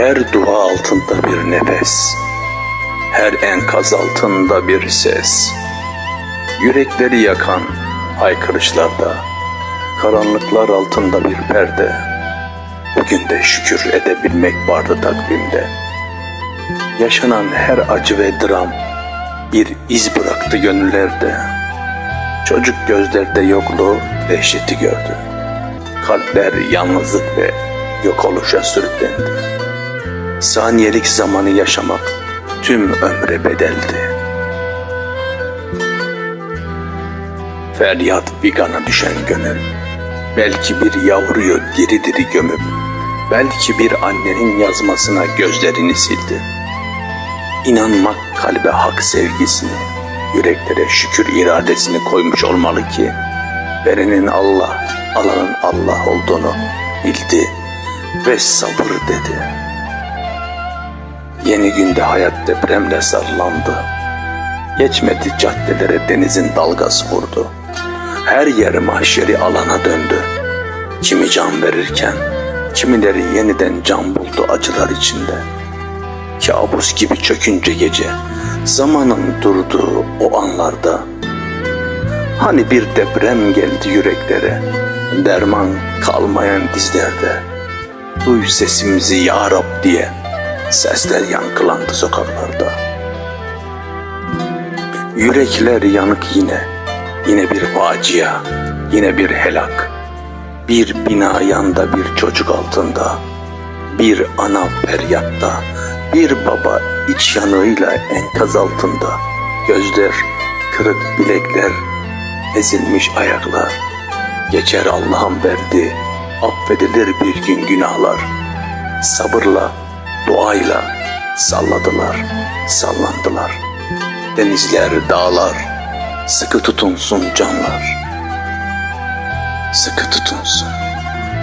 Her dua altında bir nefes, her enkaz altında bir ses. Yürekleri yakan haykırışlarda, karanlıklar altında bir perde. Bugün de şükür edebilmek vardı takvimde. Yaşanan her acı ve dram bir iz bıraktı gönüllerde. Çocuk gözlerde yokluğu dehşeti gördü. Kalpler yalnızlık ve yok oluşa sürüklendi. Saniyelik zamanı yaşamak tüm ömre bedeldi. Feryat bigana düşen gönül. Belki bir yavruyu diri diri gömüp, belki bir annenin yazmasına gözlerini sildi. İnanmak kalbe hak sevgisini, yüreklere şükür iradesini koymuş olmalı ki, verenin Allah, alanın Allah olduğunu bildi ve sabır dedi. Yeni günde hayat depremle sallandı. Geçmedi caddelere denizin dalgası vurdu. Her yer mahşeri alana döndü. Kimi can verirken, kimileri yeniden can buldu acılar içinde. Kabus gibi çökünce gece, zamanın durduğu o anlarda, Hani bir deprem geldi yüreklere, derman kalmayan dizlerde. Duy sesimizi ya Rab diye, sesler yankılandı sokaklarda. Yürekler yanık yine, yine bir facia, yine bir helak. Bir bina yanda bir çocuk altında, bir ana feryatta, bir baba iç yanığıyla enkaz altında. Gözler, kırık bilekler, ezilmiş ayaklar. Geçer Allah'ın verdi, affedilir bir gün günahlar. Sabırla, Doğayla salladılar, sallandılar. Denizler, dağlar, sıkı tutunsun canlar. Sıkı tutunsun,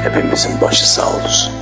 hepimizin başı sağ olsun.